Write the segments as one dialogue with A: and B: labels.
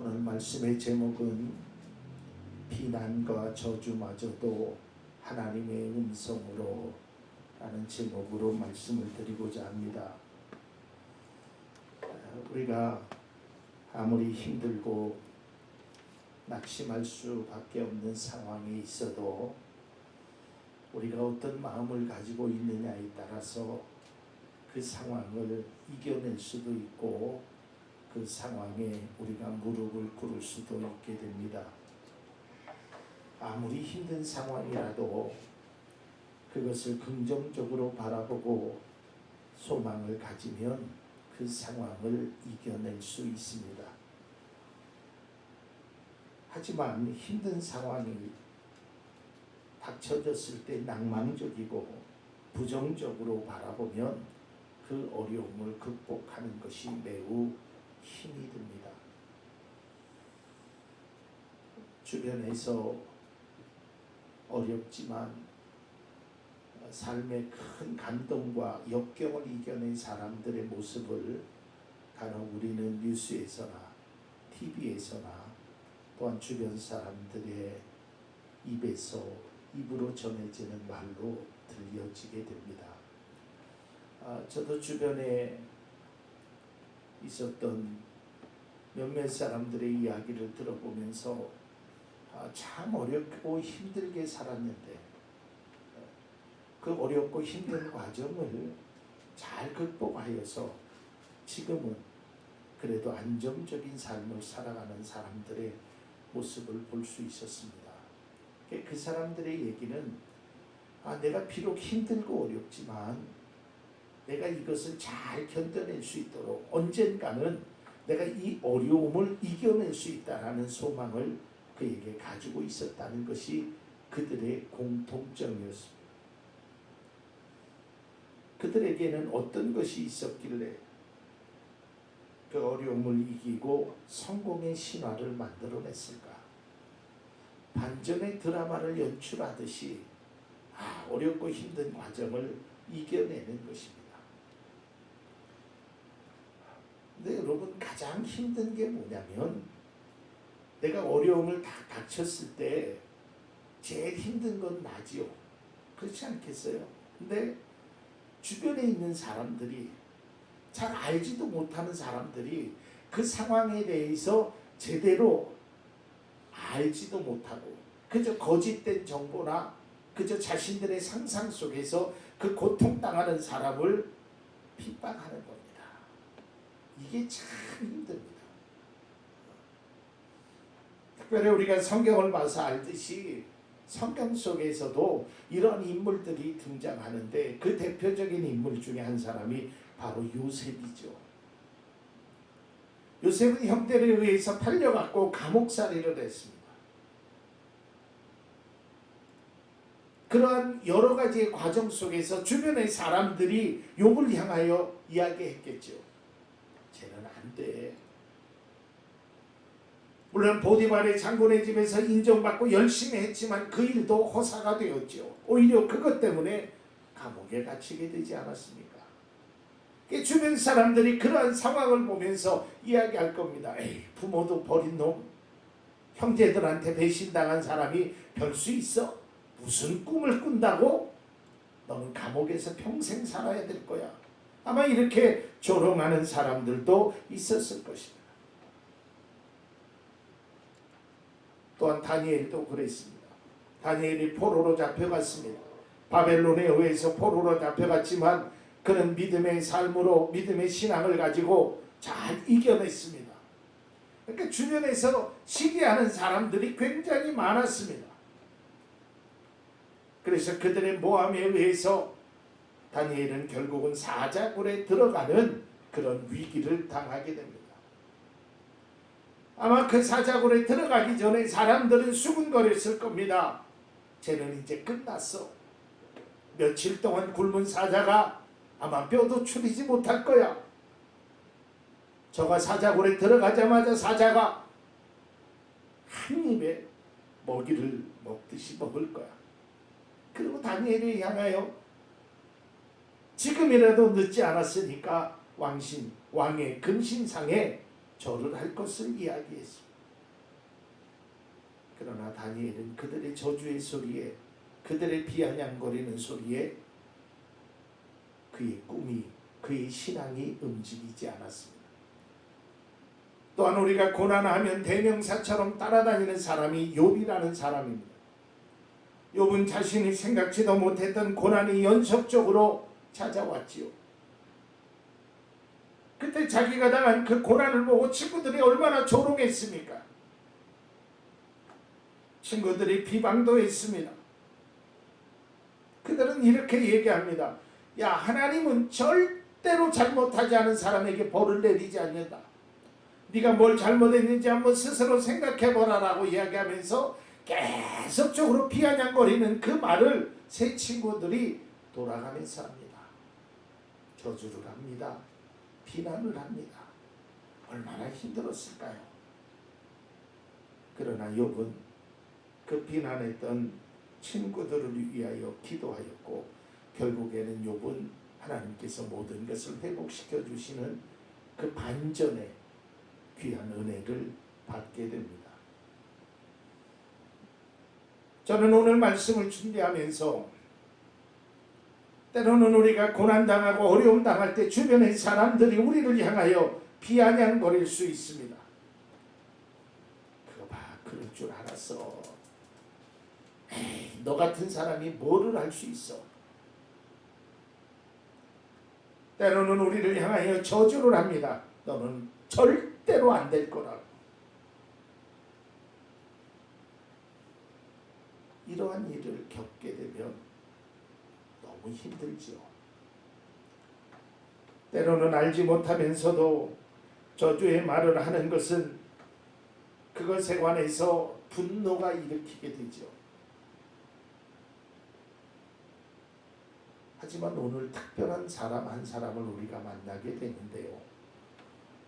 A: 오늘 말씀의 제목은 비난과 저주마저도 하나님의 음성으로 라는 제목으로 말씀을 드리고자 합니다. 우리가 아무리 힘들고 낙심할 수밖에 없는 상황에 있어도 우리가 어떤 마음을 가지고 있느냐에 따라서 그 상황을 이겨낼 수도 있고 그 상황에 우리가 무릎을 꿇을 수도 있게 됩니다. 아무리 힘든 상황이라도 그것을 긍정적으로 바라보고 소망을 가지면 그 상황을 이겨낼 수 있습니다. 하지만 힘든 상황이 닥쳐졌을 때 낭망적이고 부정적으로 바라보면 그 어려움을 극복하는 것이 매우 힘이 듭니다. 주변에서 어렵지만 삶의 큰 감동과 역경을 이겨낸 사람들의 모습을 간혹 우리는 뉴스에서나 TV에서나 또한 주변 사람들의 입에서 입으로 전해지는 말로 들려지게 됩니다. 아, 저도 주변에 있었던 몇몇 사람들의 이야기를 들어보면서 아, 참 어렵고 힘들게 살았는데 그 어렵고 힘든 과정을 잘 극복하여서 지금은 그래도 안정적인 삶을 살아가는 사람들의 모습을 볼 수 있었습니다. 그 사람들의 얘기는 아, 내가 비록 힘들고 어렵지만 내가 이것을 잘 견뎌낼 수 있도록 언젠가는 내가 이 어려움을 이겨낼 수 있다라는 소망을 그에게 가지고 있었다는 것이 그들의 공통점이었습니다. 그들에게는 어떤 것이 있었길래 그 어려움을 이기고 성공의 신화를 만들어냈을까? 반전의 드라마를 연출하듯이 아, 어렵고 힘든 과정을 이겨내는 것입니다. 근데 여러분 가장 힘든 게 뭐냐면 내가 어려움을 다 닥쳤을 때 제일 힘든 건 나지요. 그렇지 않겠어요? 근데 주변에 있는 사람들이 잘 알지도 못하는 사람들이 그 상황에 대해서 제대로 알지도 못하고 그저 거짓된 정보나 그저 자신들의 상상 속에서 그 고통당하는 사람을 핍박하는 겁니다. 이게 참 힘듭니다. 특별히 우리가 성경을 봐서 알듯이 성경 속에서도 이런 인물들이 등장하는데 그 대표적인 인물 중에 한 사람이 바로 요셉이죠. 요셉은 형들에 의해서 팔려갔고 감옥살이를 했습니다. 그러한 여러 가지의 과정 속에서 주변의 사람들이 욕을 향하여 이야기했겠죠. 쟤는 안 돼. 물론 보디발의 장군의 집에서 인정받고 열심히 했지만 그 일도 허사가 되었죠. 오히려 그것 때문에 감옥에 갇히게 되지 않았습니까? 주변 사람들이 그러한 상황을 보면서 이야기할 겁니다. 에이, 부모도 버린 놈, 형제들한테 배신당한 사람이 별 수 있어? 무슨 꿈을 꾼다고? 너는 감옥에서 평생 살아야 될 거야. 아마 이렇게 조롱하는 사람들도 있었을 것입니다. 또한 다니엘도 그랬습니다. 다니엘이 포로로 잡혀갔습니다. 바벨론에 의해서 포로로 잡혀갔지만 그는 믿음의 삶으로 믿음의 신앙을 가지고 잘 이겨냈습니다. 그러니까 주변에서 시기하는 사람들이 굉장히 많았습니다. 그래서 그들의 모함에 의해서 다니엘은 결국은 사자굴에 들어가는 그런 위기를 당하게 됩니다. 아마 그 사자굴에 들어가기 전에 사람들은 수군거렸을 겁니다. 쟤는 이제 끝났어. 며칠 동안 굶은 사자가 아마 뼈도 추리지 못할 거야. 저가 사자굴에 들어가자마자 사자가 한 입에 먹이를 먹듯이 먹을 거야. 그리고 다니엘을 향하여 지금이라도 늦지 않았으니까 왕신, 왕의 근신상에 절을 할 것을 이야기했습니다. 그러나 다니엘은 그들의 저주의 소리에 그들의 비아냥거리는 소리에 그의 꿈이 그의 신앙이 움직이지 않았습니다. 또한 우리가 고난하면 대명사처럼 따라다니는 사람이 욥이라는 사람입니다. 욥은 자신이 생각지도 못했던 고난이 연속적으로 찾아왔지요. 그때 자기가 당한 그 고난을 보고 친구들이 얼마나 조롱했습니까? 친구들이 비방도 했습니다. 그들은 이렇게 얘기합니다. 야 하나님은 절대로 잘못하지 않은 사람에게 벌을 내리지 않는다. 네가 뭘 잘못했는지 한번 스스로 생각해 보라라고 이야기하면서 계속적으로 비아냥거리는 그 말을 세 친구들이 돌아가면서 합니다. 저주를 합니다. 비난을 합니다. 얼마나 힘들었을까요? 그러나 욥은 그 비난했던 친구들을 위하여 기도하였고 결국에는 욥은 하나님께서 모든 것을 회복시켜 주시는 그 반전의 귀한 은혜를 받게 됩니다. 저는 오늘 말씀을 준비하면서 때로는 우리가 고난당하고 어려움 당할 때 주변의 사람들이 우리를 향하여 비아냥거릴 수 있습니다. 그거 봐, 그럴 줄 알았어. 에이, 너 같은 사람이 뭐를 할 수 있어? 때로는 우리를 향하여 저주를 합니다. 너는 절대로 안 될 거라고. 이러한 일을 겪게 너무 힘들지요. 때로는 알지 못하면서도 저주의 말을 하는 것은 그것에 관해서 분노가 일으키게 되죠. 하지만 오늘 특별한 사람 한 사람을 우리가 만나게 되는데요.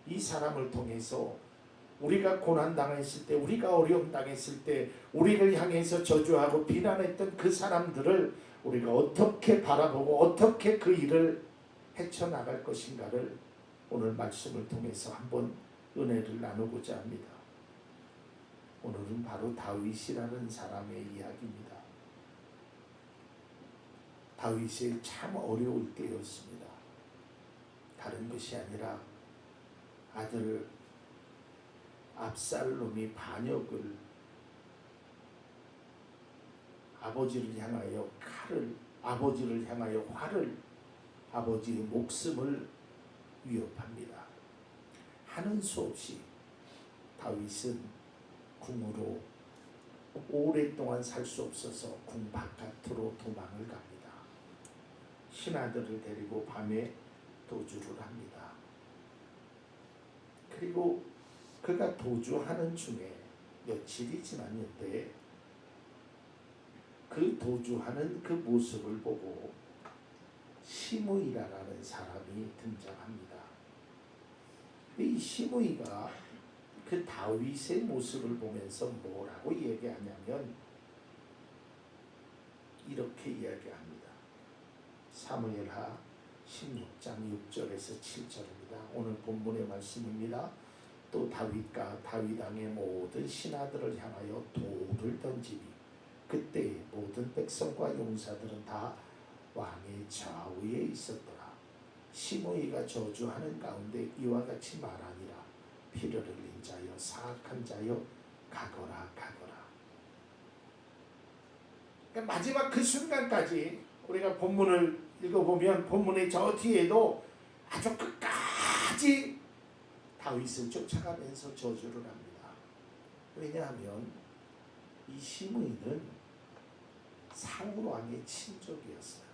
A: 이 사람을 통해서 우리가 고난 당했을 때, 우리가 어려움 당했을 때, 우리를 향해서 저주하고 비난했던 그 사람들을 우리가 어떻게 바라보고 어떻게 그 일을 헤쳐나갈 것인가를 오늘 말씀을 통해서 한번 은혜를 나누고자 합니다. 오늘은 바로 다윗이라는 사람의 이야기입니다. 다윗이 참 어려울 때였습니다. 다른 것이 아니라 아들 압살롬이 반역을 아버지를 향하여 칼을 아버지를 향하여 활을 아버지의 목숨을 위협합니다. 하는 수 없이 다윗은 궁으로 오랫동안 살 수 없어서 궁 바깥으로 도망을 갑니다. 신하들을 데리고 밤에 도주를 합니다. 그리고 그가 도주하는 중에 며칠이 지났는데 그 도주하는 그 모습을 보고 시므이라는 사람이 등장합니다. 이 시므이가 그 다윗의 모습을 보면서 뭐라고 얘기하냐면 이렇게 이야기합니다. 사무엘하 16장 6절에서 7절입니다. 오늘 본문의 말씀입니다. 또 다윗과 다윗 왕의 모든 신하들을 향하여 돌을 던지니 그때 모든 백성과 용사들은 다 왕의 좌우에 있었더라. 시므이가 저주하는 가운데 이와 같이 말하니라. 피를 흘린 자여 사악한 자여 가거라 가거라. 그러니까 마지막 그 순간까지 우리가 본문을 읽어보면 본문의 저 뒤에도 아주 끝까지 다윗을 쫓아가면서 저주를 합니다. 왜냐하면 이 시므이는 사울 왕의 친족이었어요.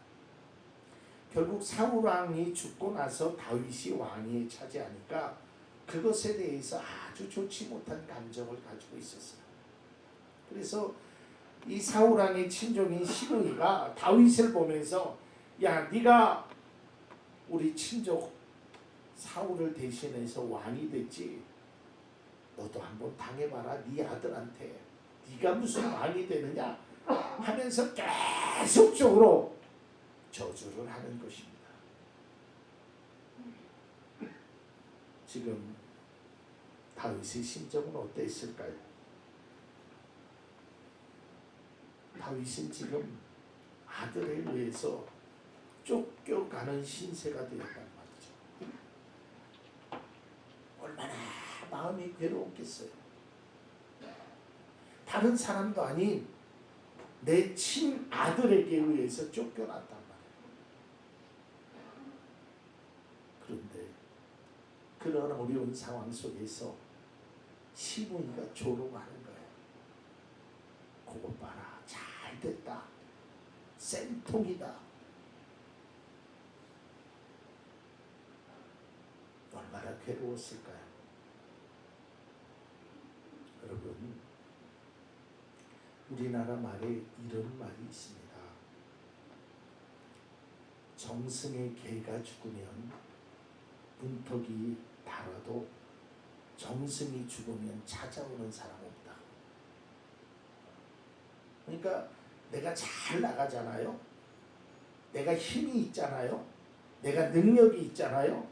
A: 결국 사울 왕이 죽고 나서 다윗이 왕위 차지하니까 그것에 대해서 아주 좋지 못한 감정을 가지고 있었어요. 그래서 이 사울 왕의 친족인 시므이가 다윗을 보면서 야 네가 우리 친족 사울을 대신해서 왕이 됐지 너도 한번 당해봐라 네 아들한테 네가 무슨 왕이 되느냐 하면서 계속적으로 저주를 하는 것입니다. 지금 다윗의 심정은 어땠을까요? 다윗은 지금 아들에 의해서 쫓겨가는 신세가 되었단 말이죠. 얼마나 마음이 괴로웠겠어요. 다른 사람도 아닌 내 친아들에게 의해서 쫓겨났단 말이에요. 그런데 그런 어려운 상황 속에서 시므이가 조롱하는 거예요. 그거 봐라. 잘 됐다. 쌤통이다. 얼마나 괴로웠을까요? 여러분, 우리나라 말에 이런 말이 있습니다. 정승의 개가 죽으면 문턱이 달아도 정승이 죽으면 찾아오는 사람 없다. 그러니까 내가 잘 나가잖아요. 내가 힘이 있잖아요. 내가 능력이 있잖아요.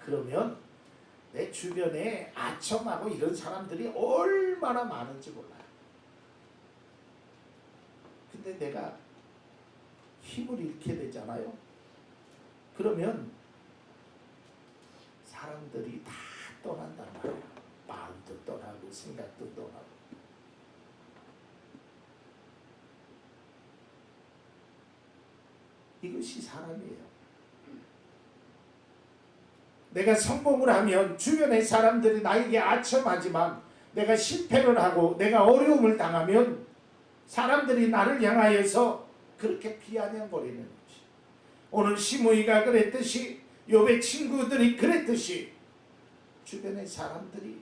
A: 그러면 내 주변에 아첨하고 이런 사람들이 얼마나 많은지 몰라 요. 근데 내가 힘을 잃게 되잖아요. 그러면 사람들이 다 떠난단 말이에요. 마음도 떠나고 생각도 떠나고. 이것이 사람이에요. 내가 성공을 하면 주변의 사람들이 나에게 아첨하지만 내가 실패를 하고 내가 어려움을 당하면 사람들이 나를 향하여서 그렇게 비아냥거리는 거지. 오늘 시므이가 그랬듯이 욥의 친구들이 그랬듯이 주변의 사람들이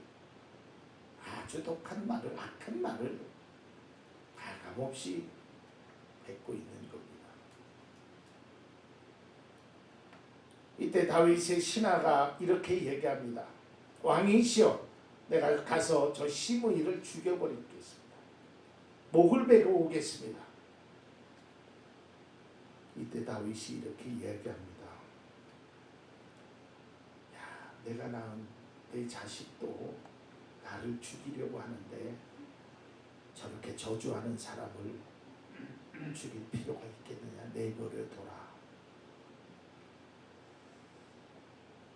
A: 아주 독한 말을 악한 말을 가감없이 뱉고 있는 겁니다. 이때 다윗의 신하가 이렇게 얘기합니다. 왕이시여 내가 가서 저 시므이를 죽여버리겠습니다. 목을 베고 오겠습니다. 이때 다윗이 이렇게 이야기합니다. 야, 내가 낳은 내 자식도 나를 죽이려고 하는데 저렇게 저주하는 사람을 죽일 필요가 있겠느냐 내버려 둬라.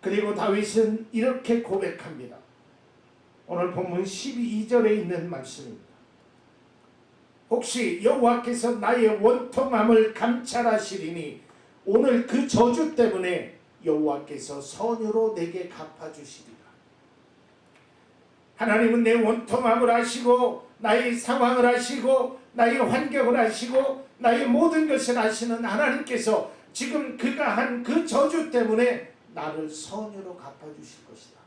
A: 그리고 다윗은 이렇게 고백합니다. 오늘 본문 12절에 있는 말씀입니다. 혹시 여호와께서 나의 원통함을 감찰하시리니 오늘 그 저주 때문에 여호와께서 선유로 내게 갚아주시리라. 하나님은 내 원통함을 아시고 나의 상황을 아시고 나의 환경을 아시고 나의 모든 것을 아시는 하나님께서 지금 그가 한 그 저주 때문에 나를 선유로 갚아주실 것이다.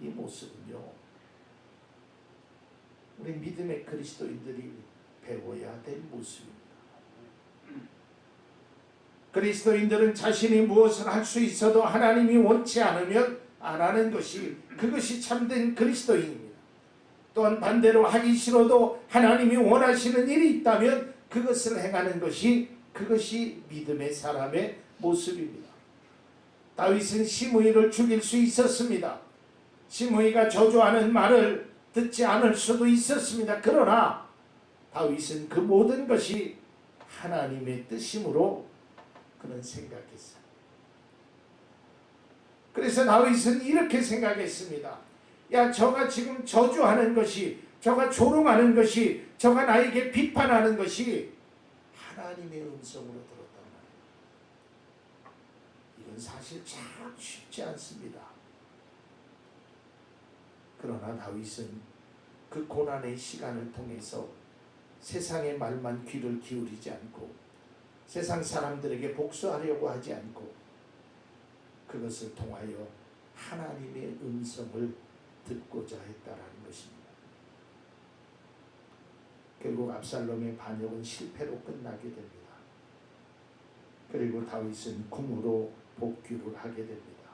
A: 이 모습은요. 우리 믿음의 그리스도인들이 배워야 될 모습입니다. 그리스도인들은 자신이 무엇을 할 수 있어도 하나님이 원치 않으면 안 하는 것이 그것이 참된 그리스도인입니다. 또한 반대로 하기 싫어도 하나님이 원하시는 일이 있다면 그것을 행하는 것이 그것이 믿음의 사람의 모습입니다. 다윗은 시므이를 죽일 수 있었습니다. 시므이가 저주하는 말을 듣지 않을 수도 있었습니다. 그러나 다윗은 그 모든 것이 하나님의 뜻이므로 그는 생각했어요. 그래서 다윗은 이렇게 생각했습니다. 야, 저가 지금 저주하는 것이, 저가 조롱하는 것이, 저가 나에게 비판하는 것이 하나님의 음성으로 들었단 말이에요. 이건 사실 참 쉽지 않습니다. 그러나 다윗은 그 고난의 시간을 통해서 세상의 말만 귀를 기울이지 않고 세상 사람들에게 복수하려고 하지 않고 그것을 통하여 하나님의 음성을 듣고자 했다라는 것입니다. 결국 압살롬의 반역은 실패로 끝나게 됩니다. 그리고 다윗은 궁으로 복귀를 하게 됩니다.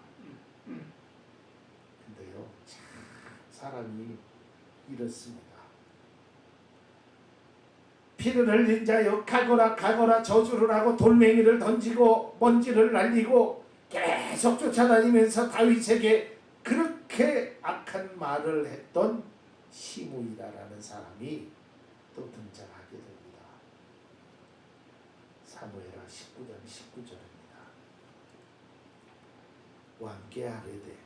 A: 근데요, 참 사람이 이렇습니다. 피를 흘린 자여 가거라 가거라 저주를 하고 돌멩이를 던지고 먼지를 날리고 계속 쫓아다니면서 다윗에게 그렇게 악한 말을 했던 시므이라라는 사람이 또 등장하게 됩니다. 사무엘하 19장 19절입니다. 왕께 아뢰되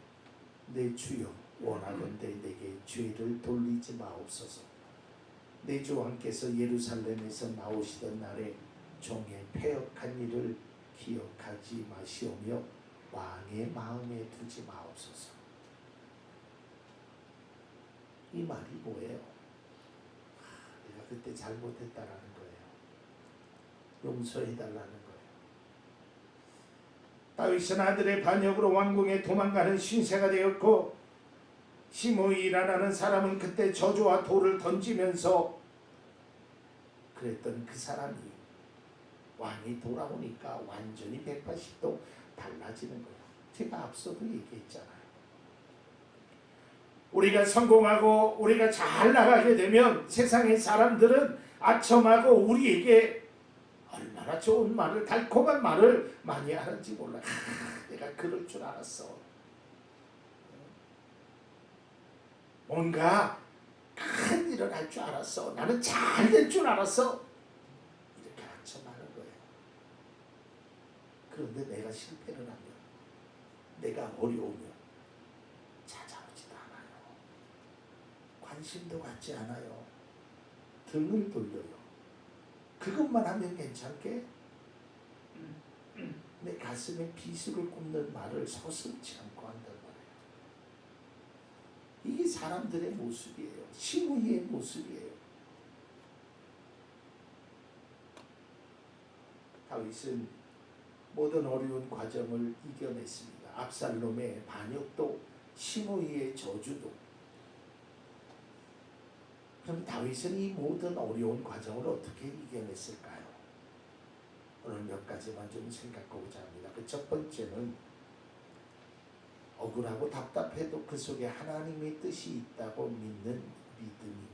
A: 내 주여 원하건대 내게 죄를 돌리지 마옵소서. 내 주 왕께서 예루살렘에서 나오시던 날에 종의 패역한 일을 기억하지 마시오며 왕의 마음에 두지 마옵소서. 이 말이 뭐예요? 하, 내가 그때 잘못했다라는 거예요. 용서해달라는 거예요. 다윗은 아들의 반역으로 왕궁에 도망가는 신세가 되었고 시므이라는 사람은 그때 저주와 돌을 던지면서 그랬던 그 사람이 왕이 돌아오니까 완전히 180도 달라지는 거예요. 제가 앞서도 얘기했잖아요. 우리가 성공하고 우리가 잘 나가게 되면 세상의 사람들은 아첨하고 우리에게 얼마나 좋은 말을 달콤한 말을 많이 하는지 몰라. 아, 내가 그럴 줄 알았어. 뭔가 큰 일을 할 줄 알았어. 나는 잘 될 줄 알았어. 이렇게 아첨하는 거예요. 그런데 내가 실패를 하면, 내가 어려우면 찾아오지도 않아요. 관심도 갖지 않아요. 등을 돌려요. 그것만 하면 괜찮게 내 가슴에 비수를 꼽는 말을 서슴지 말이에요. 이게 사람들의 모습이에요. 시무이의 모습이에요. 다윗은 모든 어려운 과정을 이겨냈습니다. 압살롬의 반역도 시므이의 저주도 그럼 다윗은 이 모든 어려운 과정을 어떻게 이겨냈을까요? 오늘 몇 가지만 좀 생각하고자 합니다. 그 첫 번째는 억울하고 답답해도 그 속에 하나님의 뜻이 있다고 믿는 믿음입니다.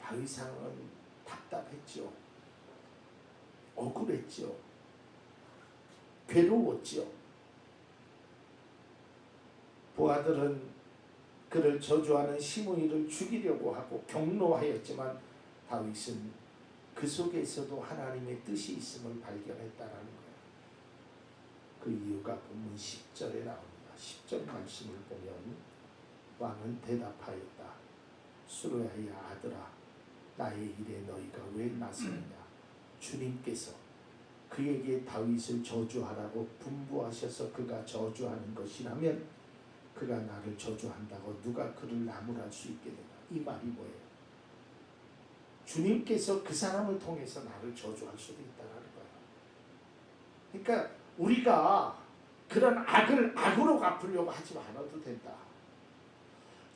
A: 다윗왕은 답답했죠. 억울했죠. 괴로웠죠. 부하들은 그를 저주하는 시므이를 죽이려고 하고 경로하였지만 다윗은 그 속에서도 하나님의 뜻이 있음을 발견했다라는 거예요. 그 이유가 본문 10절에 나옵니다. 10절 말씀을 보면 왕은 대답하였다. 수르야의 아들아 나의 일에 너희가 왜 나서느냐 주님께서 그에게 다윗을 저주하라고 분부하셔서 그가 저주하는 것이라면 그가 나를 저주한다고 누가 그를 나무랄 수 있겠느냐 이 말이 뭐예요? 주님께서 그 사람을 통해서 나를 저주할 수도 있다는 거예요. 그러니까 우리가 그런 악을 악으로 갚으려고 하지 않아도 된다.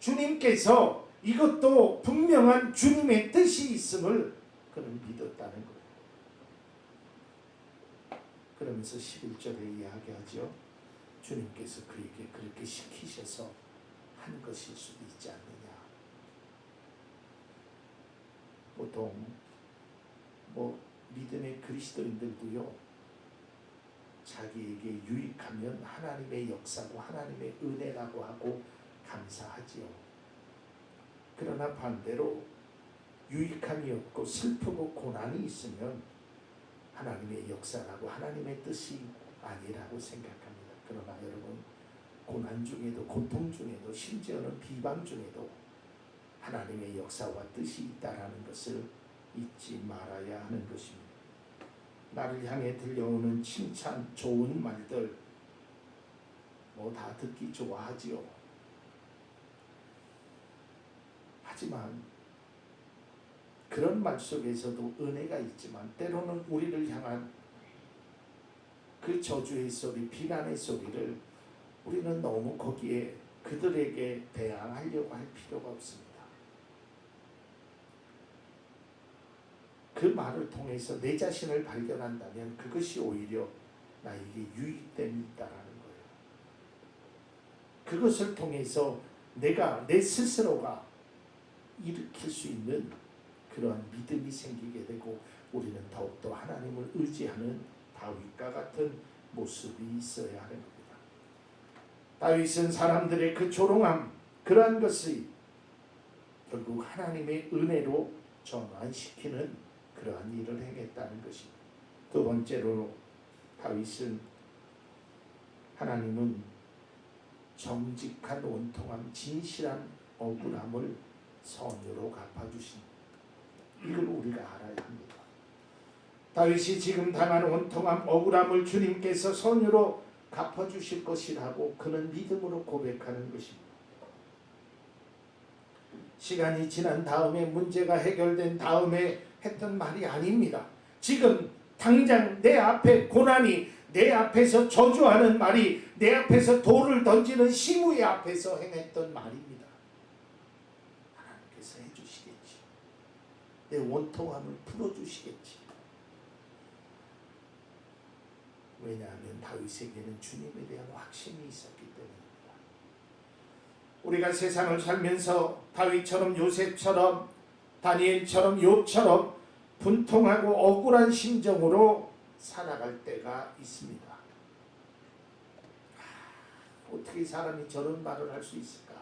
A: 주님께서 이것도 분명한 주님의 뜻이 있음을 그는 믿었다는 거예요. 그러면서 11절에 이야기하죠. 주님께서 그에게 그렇게 시키셔서 한 것일 수도 있지 않느냐. 보통 뭐 믿음의 그리스도인들도요. 자기에게 유익하면 하나님의 역사고 하나님의 은혜라고 하고 감사하지요. 그러나 반대로 유익함이 없고 슬프고 고난이 있으면 하나님의 역사라고 하나님의 뜻이 아니라고 생각합니다. 그러나 여러분 고난 중에도 고통 중에도 심지어는 비방 중에도 하나님의 역사와 뜻이 있다라는 것을 잊지 말아야 하는 것입니다. 나를 향해 들려오는 칭찬, 좋은 말들 뭐 다 듣기 좋아하지요. 하지만 그런 말 속에서도 은혜가 있지만 때로는 우리를 향한 그 저주의 소리, 비난의 소리를 우리는 너무 거기에 그들에게 대항하려고 할 필요가 없습니다. 그 말을 통해서 내 자신을 발견한다면 그것이 오히려 나에게 유익됨이 있다라는 거예요. 그것을 통해서 내가 내 스스로가 일으킬 수 있는 그러한 믿음이 생기게 되고 우리는 더욱더 하나님을 의지하는 다윗과 같은 모습이 있어야 하는 겁니다. 다윗은 사람들의 그 조롱함 그러한 것이 결국 하나님의 은혜로 전환시키는 그러한 일을 행했다는 것입니다. 두 번째로 다윗은 하나님은 정직한 원통함 진실한 억울함을 선유로 갚아주신 이걸 우리가 알아야 합니다. 다윗이 지금 당한 원통함 억울함을 주님께서 선유로 갚아주실 것이라고 그는 믿음으로 고백하는 것입니다. 시간이 지난 다음에 문제가 해결된 다음에 했던 말이 아닙니다. 지금 당장 내 앞에 고난이 내 앞에서 저주하는 말이 내 앞에서 돌을 던지는 시무의 앞에서 행했던 말입니다. 하나님께서 해주시겠지. 내 원통함을 풀어주시겠지. 왜냐하면 다윗에게는 주님에 대한 확신이 있었기 때문입니다. 우리가 세상을 살면서 다윗처럼 요셉처럼 다니엘처럼 욥처럼 분통하고 억울한 심정으로 살아갈 때가 있습니다. 어떻게 사람이 저런 말을 할 수 있을까?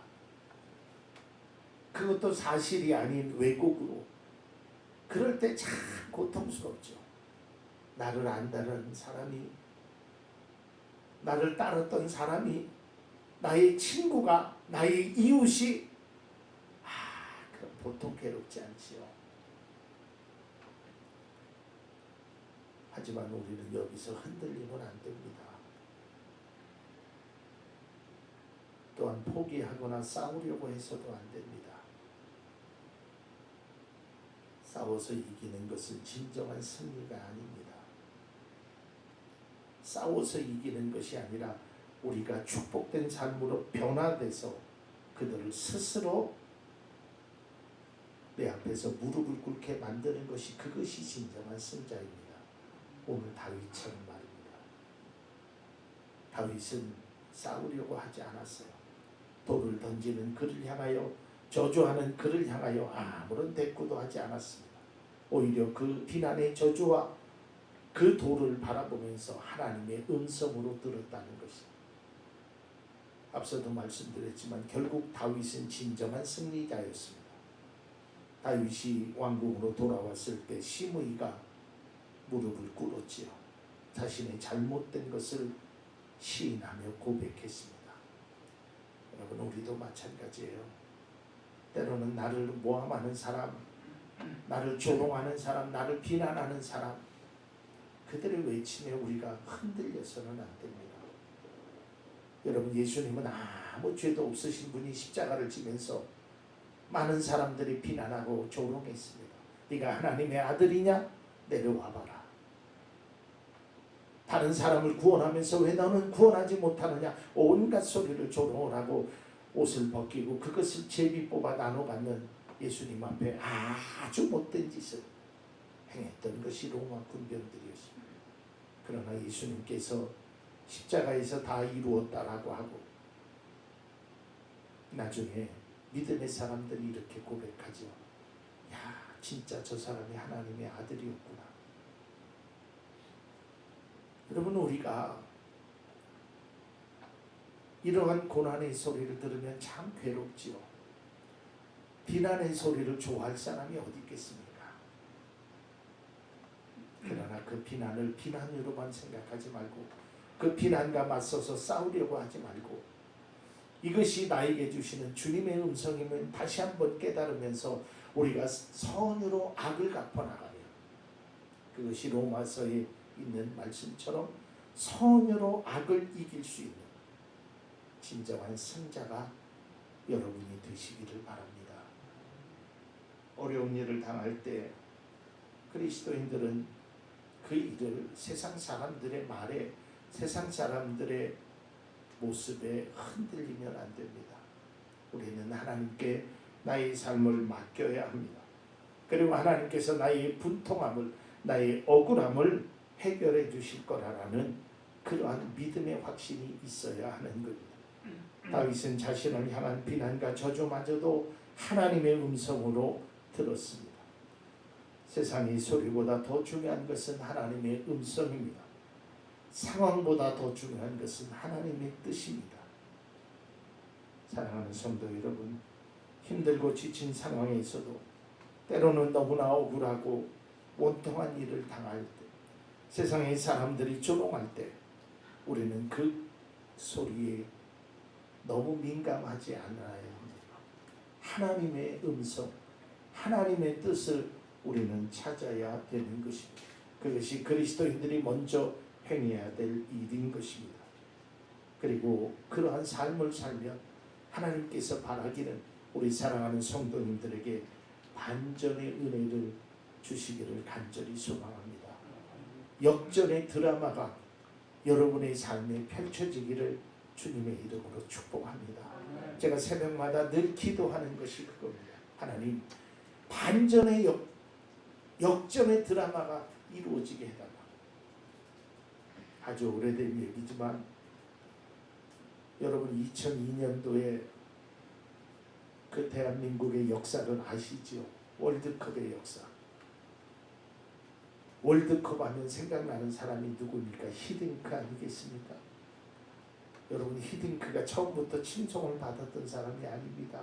A: 그것도 사실이 아닌 왜곡으로. 그럴 때 참 고통스럽죠. 나를 안다는 사람이, 나를 따랐던 사람이, 나의 친구가, 나의 이웃이, 아, 보통 괴롭지 않지요. 하지만 우리는 여기서 흔들리면 안 됩니다. 또한 포기하거나 싸우려고 해서도 안 됩니다. 싸워서 이기는 것은 진정한 승리가 아닙니다. 싸워서 이기는 것이 아니라 우리가 축복된 삶으로 변화돼서 그들을 스스로 내 앞에서 무릎을 꿇게 만드는 것이 그것이 진정한 승자입니다. 오늘 다윗처럼 말입니다. 다윗은 싸우려고 하지 않았어요. 돌을 던지는 그를 향하여 저주하는 그를 향하여 아무런 대꾸도 하지 않았습니다. 오히려 그 비난의 저주와 그 돌을 바라보면서 하나님의 음성으로 들었다는 것입니다. 앞서도 말씀드렸지만 결국 다윗은 진정한 승리자였습니다. 다윗이 왕궁으로 돌아왔을 때 시므이가 무릎을 꿇었지요. 자신의 잘못된 것을 시인하며 고백했습니다. 여러분 우리도 마찬가지예요. 때로는 나를 모함하는 사람, 나를 조롱하는 사람, 나를 비난하는 사람 그들의 외침에 우리가 흔들려서는 안 됩니다. 여러분 예수님은 아무 죄도 없으신 분이 십자가를 지면서 많은 사람들이 비난하고 조롱했습니다. 네가 하나님의 아들이냐? 내려와 봐라. 다른 사람을 구원하면서 왜 너는 구원하지 못하느냐? 온갖 소리를 조롱을 하고 옷을 벗기고 그것을 제비 뽑아 나눠 받는 예수님 앞에 아주 못된 짓을 행했던 것이 로마 군병들이었습니다. 그러나 예수님께서 십자가에서 다 이루었다라고 하고 나중에 믿음의 사람들이 이렇게 고백하죠. 야, 진짜 저 사람이 하나님의 아들이었구나. 여러분 우리가 이러한 고난의 소리를 들으면 참 괴롭지요. 비난의 소리를 좋아할 사람이 어디 있겠습니까? 그러나 그 비난을 비난으로만 생각하지 말고 그 비난과 맞서서 싸우려고 하지 말고 이것이 나에게 주시는 주님의 음성임을 다시 한번 깨달으면서 우리가 선으로 악을 갚아나가며 그것이 로마서에 있는 말씀처럼 선으로 악을 이길 수 있는 진정한 승자가 여러분이 되시기를 바랍니다. 어려운 일을 당할 때 그리스도인들은 그 일을 세상 사람들의 말에 세상 사람들의 모습에 흔들리면 안 됩니다. 우리는 하나님께 나의 삶을 맡겨야 합니다. 그리고 하나님께서 나의 분통함을 나의 억울함을 해결해 주실 거라는 그러한 믿음의 확신이 있어야 하는 겁니다. 다윗은 자신을 향한 비난과 저주마저도 하나님의 음성으로 들었습니다. 세상의 소리보다 더 중요한 것은 하나님의 음성입니다. 상황보다 더 중요한 것은 하나님의 뜻입니다. 사랑하는 성도 여러분, 힘들고 지친 상황에 있어도 때로는 너무나 억울하고 원통한 일을 당할 때, 세상의 사람들이 조롱할 때, 우리는 그 소리에 너무 민감하지 않아야 합니다. 하나님의 음성, 하나님의 뜻을 우리는 찾아야 되는 것입니다. 그것이 그리스도인들이 먼저 행해야 될 일인 것입니다. 그리고 그러한 삶을 살면 하나님께서 바라기는 우리 사랑하는 성도님들에게 반전의 은혜를 주시기를 간절히 소망합니다. 역전의 드라마가 여러분의 삶에 펼쳐지기를 주님의 이름으로 축복합니다. 제가 새벽마다 늘 기도하는 것이 그겁니다. 하나님 반전의 역, 역전의 드라마가 이루어지게 해달라. 아주 오래된 얘기지만 여러분 2002년도에 그 대한민국의 역사를 아시지요? 월드컵의 역사. 월드컵 하면 생각나는 사람이 누굽니까? 히딩크 아니겠습니까? 여러분 히딩크가 처음부터 칭송을 받았던 사람이 아닙니다.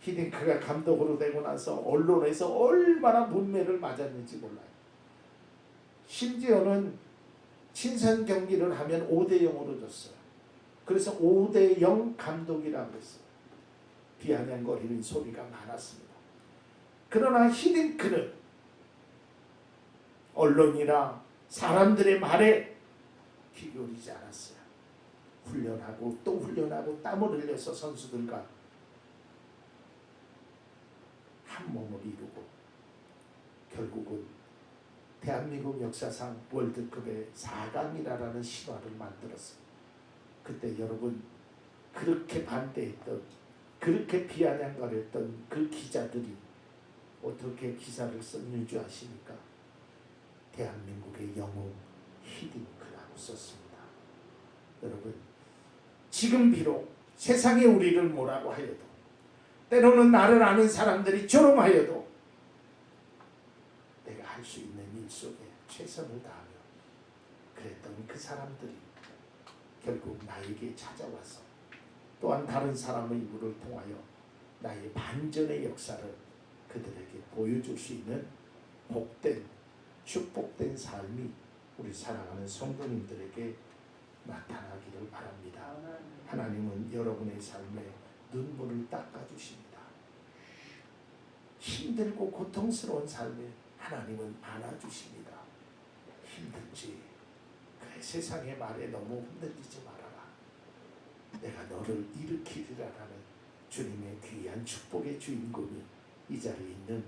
A: 히딩크가 감독으로 되고 나서 언론에서 얼마나 문매를 맞았는지 몰라요. 심지어는 친선 경기를 하면 5대 0으로 졌어요. 그래서 5대 0 감독이라고 했어요. 비아냥거리는 소리가 많았습니다. 그러나 히딩크는 언론이나 사람들의 말에 귀결이지 않았어요. 훈련하고 또 훈련하고 땀을 흘려서 선수들과 한 몸을 이루고 결국은 대한민국 역사상 월드컵의 4강이라는 신화를 만들었어요. 그때 여러분 그렇게 반대했던 그렇게 비아냥거렸던 그 기자들이 어떻게 기사를 썼는 줄 아십니까? 대한민국의 영웅 히딩크라고 썼습니다. 여러분 지금 비록 세상에 우리를 뭐라고 하여도 때로는 나를 아는 사람들이 조롱하여도 할 수 있는 일 속에 최선을 다하며 그랬더니 그 사람들이 결국 나에게 찾아와서 또한 다른 사람의 입을 통하여 나의 반전의 역사를 그들에게 보여줄 수 있는 복된 축복된 삶이 우리 사랑하는 성도님들에게 나타나기를 바랍니다. 하나님은 여러분의 삶에 눈물을 닦아주십니다. 힘들고 고통스러운 삶에 하나님은 안아주십니다. 힘든지 그래 세상의 말에 너무 흔들리지 말아라. 내가 너를 일으키리라라는 주님의 귀한 축복의 주인공이 이 자리에 있는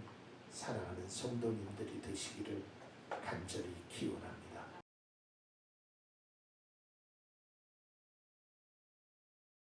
A: 사랑하는 성도님들이 되시기를 간절히 기원합니다.